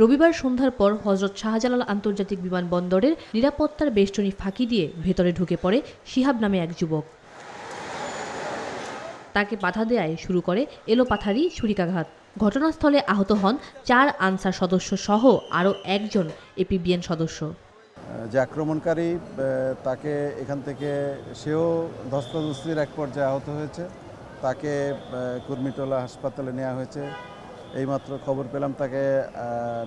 রবিবার সন্ধ্যার পর হজরত শাহজালাল আন্তর্জাতিক বিমানবন্দরের নিরাপত্তার বেষ্টনী ফাঁকি দিয়ে ভেতরে ঢুকে পড়ে শিহাব নামে এক যুবক। তাকে বাধা দেয় শুরু করে এলোপাথারি ছুরিকাঘাত। ঘটনাস্থলে আহত হন চার আনসার সদস্য সহ আরও একজন এপিবিএন সদস্য। যে আক্রমণকারী তাকে এখান থেকে সেও ধস্তাধস্তির এক পর্যায়ে আহত হয়েছে। তাকে কুর্মিটোলা হাসপাতালে নেওয়া হয়েছে। এইমাত্র খবর পেলাম তাকে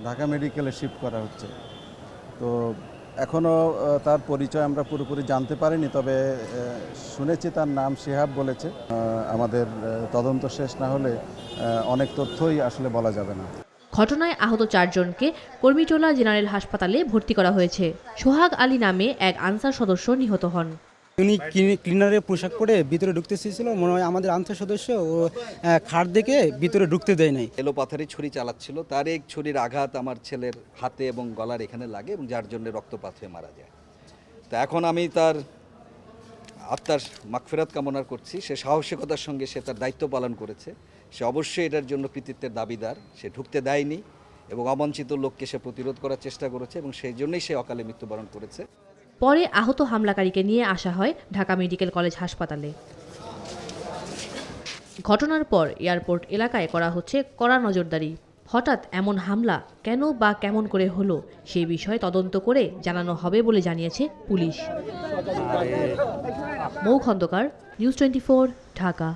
ঢাকা মেডিকেলে শিফট করা হচ্ছে। তো এখনও তার পরিচয় আমরা পুরোপুরি জানতে পারিনি, তবে শুনেছি তার নাম শিহাব বলেছে। আমাদের তদন্ত শেষ না হলে অনেক তথ্যই আসলে বলা যাবে না। ঘটনায় আহত চারজনকে কর্মীটোলা জেনারেল হাসপাতালে ভর্তি করা হয়েছে। সোহাগ আলী নামে এক আনসার সদস্য নিহত হন। উনি ক্লিনারের পোশাক পরে ভিতরে ঢুকতে চেয়েছিল, মনে হয় আমাদের আনসার সদস্য, ও খাট দেখে ভিতরে ঢুকতে দেয় নাই। এলোপাথারি ছুরি চালাচ্ছিল, তার এক ছুরির আঘাত আমার ছেলের হাতে এবং গলার এখানে লাগে এবং যার জন্য রক্তপাত হয়ে মারা যায়। তা এখন আমি তার আত্মার মাগফেরাত কামনা করছি, সে সাহসিকতার সঙ্গে সে তার দায়িত্ব পালন করেছে, সে অবশ্যই এটার জন্য কৃতিত্বের দাবিদার, সে ঢুকতে দেয়নি এবং অবাঞ্ছিত লোককে সে প্রতিরোধ করার চেষ্টা করেছে এবং সেই জন্যই সে অকালে মৃত্যুবরণ করেছে। পরে আহত হামলাকারীকে নিয়ে আসা হয় ঢাকা মেডিকেল কলেজ হাসপাতালে। ঘটনার পর এয়ারপোর্ট এলাকায় করা হচ্ছে কড়া নজরদারি। হঠাৎ এমন হামলা কেন বা কেমন করে হলো সেই বিষয়ে তদন্ত করে জানানো হবে বলে জানিয়েছে police. Mou Khandakar news twenty Dhaka.